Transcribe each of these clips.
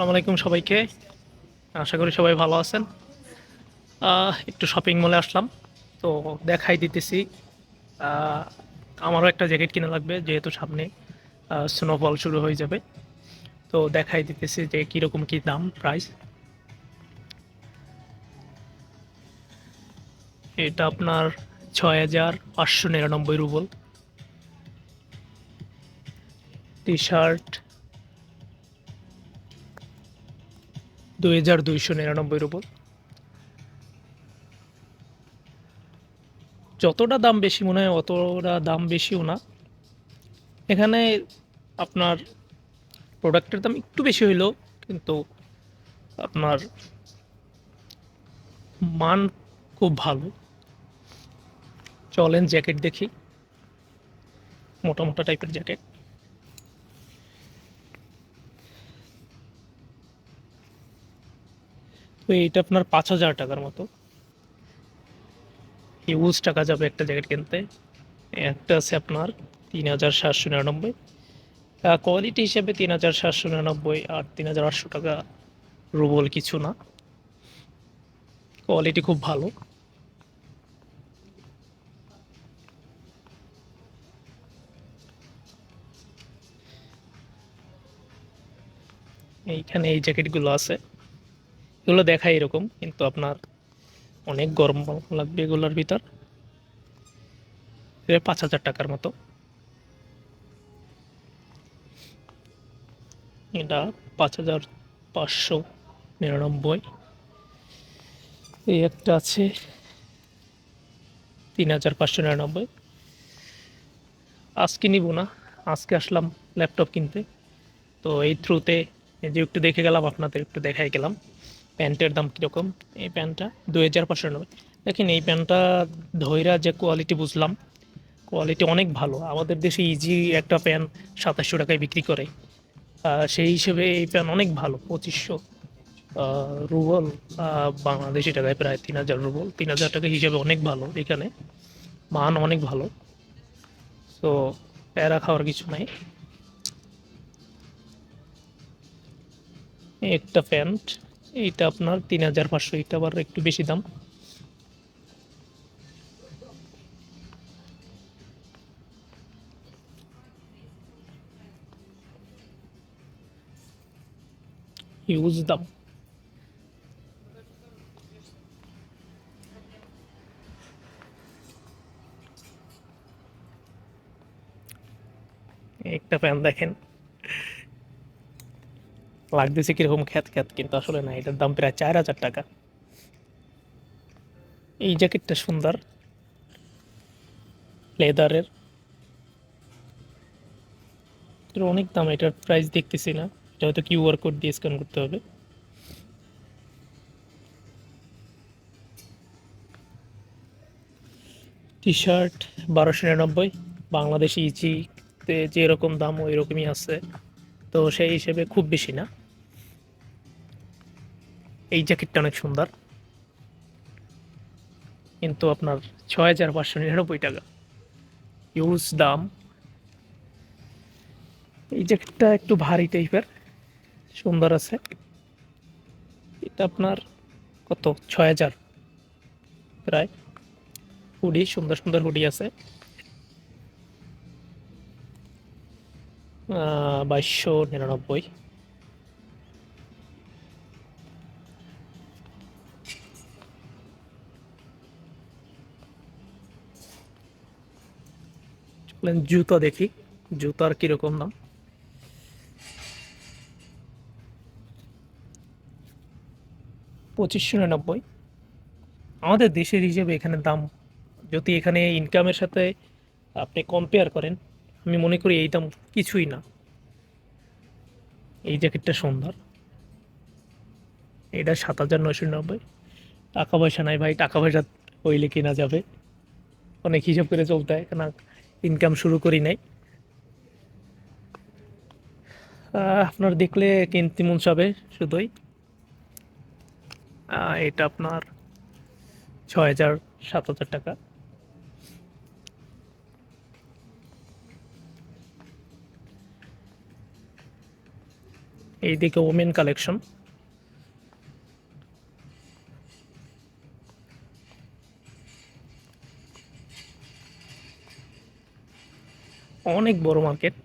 আসসালামু আলাইকুম সবাইকে। আশা করি সবাই ভালো আছেন। একটু শপিং মলে আসলাম। তো দেখাই দিতেছি। আমারও একটা জ্যাকেট কিনা লাগবে যেহেতু সামনে স্নোফল শুরু হয়ে যাবে। তো দেখাই দিতেছি যে কীরকম কী দাম প্রাইস এটা আপনার ছয় হাজার পাঁচশো নিরানব্বই রুবল। টি শার্ট দুই হাজার দুইশো যতটা দাম বেশি মনে হয় অতটা দাম বেশিও না। এখানে আপনার প্রোডাক্টের দাম একটু বেশি হইলেও কিন্তু আপনার মান খুব ভালো। চলেন জ্যাকেট দেখি। মোটা মোটা টাইপের জ্যাকেট। তো এইটা আপনার পাঁচ হাজার টাকার মতো। ইউজ টাকা যাবে একটা জ্যাকেট কিনতে। একটা আছে আপনার তিন হাজার সাতশো নিরানব্বই। কোয়ালিটি হিসেবে তিন হাজার সাতশো নিরানব্বই আর তিন হাজার আটশো টাকা রুবল কিছু না। কোয়ালিটি খুব ভালো। এইখানে এই জ্যাকেটগুলো আছে। এগুলো দেখায় এরকম, কিন্তু আপনার অনেক গরম লাগবে এগুলোর ভিতর। পাঁচ হাজার টাকার মতো। এটা পাঁচ হাজার পাঁচশো নিরানব্বই। এই একটা আছে তিন হাজার পাঁচশো নিরানব্বই। আজকে নিব না, আজকে আসলাম ল্যাপটপ কিনতে। তো এই থ্রুতে যে একটু দেখে গেলাম, আপনাদের একটু দেখাই গেলাম। প্যান্টের দাম কীরকম? এই প্যান্টটা দুই হাজার পাঁচশো নব্বই। দেখেন, এই প্যান্টটা ধৈরা যে কোয়ালিটি বুঝলাম কোয়ালিটি অনেক ভালো। আমাদের দেশে ইজি একটা প্যান্ট সাতাশশো টাকায় বিক্রি করে। সেই হিসেবে এই প্যান্ট অনেক ভালো, পঁচিশশো। রুবল বাংলাদেশি টাকায় প্রায় তিন হাজার রুবল। তিন হাজার টাকা হিসেবে অনেক ভালো এখানে। মান অনেক ভালো। তো প্যারা খাওয়ার কিছু নাই। একটা প্যান্ট এইটা আপনার তিন হাজার পাঁচশো এটা আবার একটু বেশি দাম। ইউজ দাম। একটা প্যান্ট দেখেন। লাগতেছে কীরকম খ্যাত খ্যাত, কিন্তু আসলে না, এটার দাম প্রায় চার হাজার টাকা। এই জ্যাকেটটা সুন্দর। লেদারের। অনেক দাম, এটার প্রাইস দেখতেছি না। এটা হয়তো কিউআর কোড দিয়ে স্ক্যান করতে হবে। টি শার্ট বারোশো নিরানব্বই। বাংলাদেশি ইচিতে যেরকম দাম ওই রকমই আছে। তো সেই হিসেবে খুব বেশি না। জ্যাকেটটা অনেক সুন্দর। কিন্তু আপনার ছয় হাজার পাঁচশো নিরানব্বই টাকা। ইউজ দাম। এই জ্যাকেটটা একটু ভারী টাইপের। সুন্দর আছে। এটা আপনার কত? ছয় হাজার। প্রায়। হুডি, সুন্দর সুন্দর হুডি আছে। বাইশশো নিরানব্বই। জুতো দেখি। জুতার কীরকম দাম? পঁচিশশো নিরানব্বই। আমাদের দেশের হিসেবে এখানে দাম, যদি এখানে ইনকামের সাথে আপনি কম্পেয়ার করেন, আমি মনে করি এই দাম কিছুই না। এই জ্যাকেটটা সুন্দর। এটা সাত হাজার নয়শো নিরানব্বই। টাকা পয়সা নাই ভাই, টাকা পয়সা হইলে কিনা যাবে। অনেক হিসাব করে চলতে হয়, কেন ইনকাম শুরু করি নাই। আপনার দেখলে কিনতে মন চাবে শুধুই। এটা আপনার ছয় হাজার সাত হাজার টাকা। এইদিকে ওমেন কালেকশন অনেক বড় মার্কেট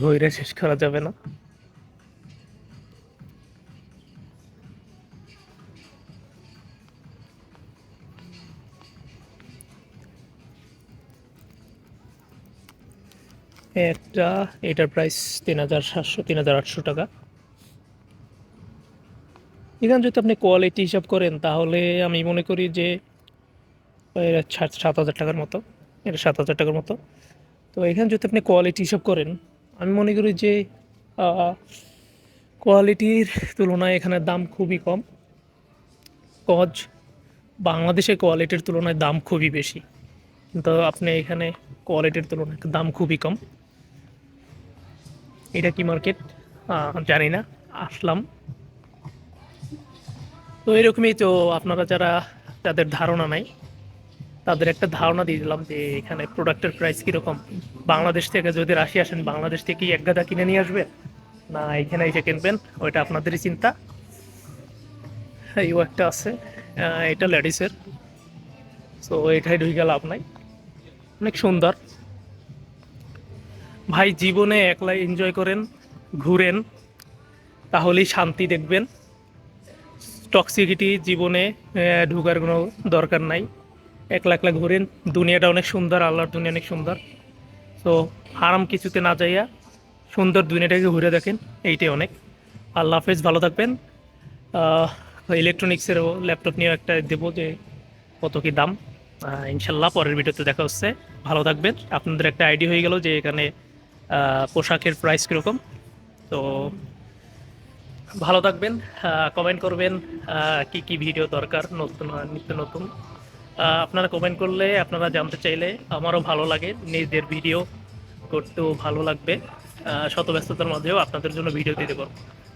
ঘুরে শেষ করা যাবে না। একটা, এটার প্রাইস তিন হাজার সাতশো, তিন হাজার আটশো টাকা। এখানে যদি আপনি কোয়ালিটি হিসাব করেন, তাহলে আমি মনে করি যে সাত সাত হাজার টাকার মতো এটা সাত হাজার টাকার মতো। তো এখানে যদি আপনি কোয়ালিটি হিসাব করেন, আমি মনে করি যে কোয়ালিটির তুলনায় এখানে দাম খুবই কম। কজ বাংলাদেশে কোয়ালিটির তুলনায় দাম খুবই বেশি। কিন্তু আপনি এখানে কোয়ালিটির তুলনায় দাম খুবই কম। এটা কি মার্কেট জানি না। আসলাম। তো এরকমই তো আপনারা যারা, যাদের ধারণা নাই তাদের একটা ধারণা দিয়ে দিলাম যে এখানে প্রোডাক্টের প্রাইস কীরকম। বাংলাদেশ থেকে যদি রাশি আসেন, বাংলাদেশ থেকে এক গাদা কিনে নিয়ে আসবেন? না, এখানে এসে কিনবেন, ওইটা আপনাদেরই চিন্তা। এইও একটা আছে এটা লেডিসের। সো এটাই ঢুকে লাভ নাই। অনেক সুন্দর। ভাই, জীবনে একলাই এনজয় করেন, ঘুরেন, তাহলেই শান্তি দেখবেন। টক্সিকিটি জীবনে ঢুকার কোনো দরকার নাই। একলা একলা ঘুরেন। দুনিয়াটা অনেক সুন্দর, আল্লাহর দুনিয়া অনেক সুন্দর। তো হারাম কিছুতে না যাইয়া সুন্দর দুনিয়াটাকে ঘুরে দেখেন, এইটাই অনেক। আল্লাহ হাফেজ, ভালো থাকবেন। ইলেকট্রনিক্সেরও ল্যাপটপ নিয়েও একটা দেবো যে কত কী দাম। ইনশাল্লাহ পরের ভিডিওতে দেখা হচ্ছে। ভালো থাকবেন। আপনাদের একটা আইডিয়া হয়ে গেল যে এখানে পোশাকের প্রাইস কীরকম। তো ভালো থাকবেন। কমেন্ট করবেন কি কি ভিডিও দরকার, নতুন, নিত্য নতুন। আপনারা কমেন্ট করলে, আপনারা জানতে চাইলে আমারও ভালো লাগে। নিজের ভিডিও করতেও ভালো লাগবে। শত ব্যস্ততার মধ্যেও আপনাদের জন্য ভিডিও দিতে পারব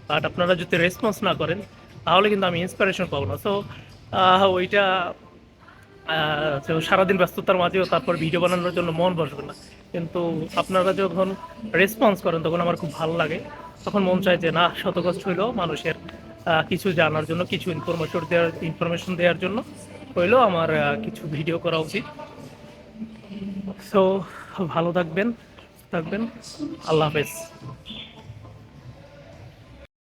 বাট আপনারা যদি রেসপন্স না করেন, তাহলে কিন্তু আমি ইন্সপিরেশন পাবো না। সো ওইটা সারাদিন ব্যস্ততার মাঝেও তারপর ভিডিও বানানোর জন্য মন বসবে না। কিন্তু আপনারা যখন রেসপন্স করেন, তখন আমার খুব ভালো লাগে। তখন মন চায় যে না শত কষ্ট হইলেও মানুষের কিছু জানার জন্য, কিছু ইনফরমেশন দেওয়ার ইনফরমেশন দেওয়ার জন্য। হইলেও আমার কিছু ভিডিও করা উচিত। সো ভালো থাকবেন থাকবেন। আল্লাহ হাফেজ।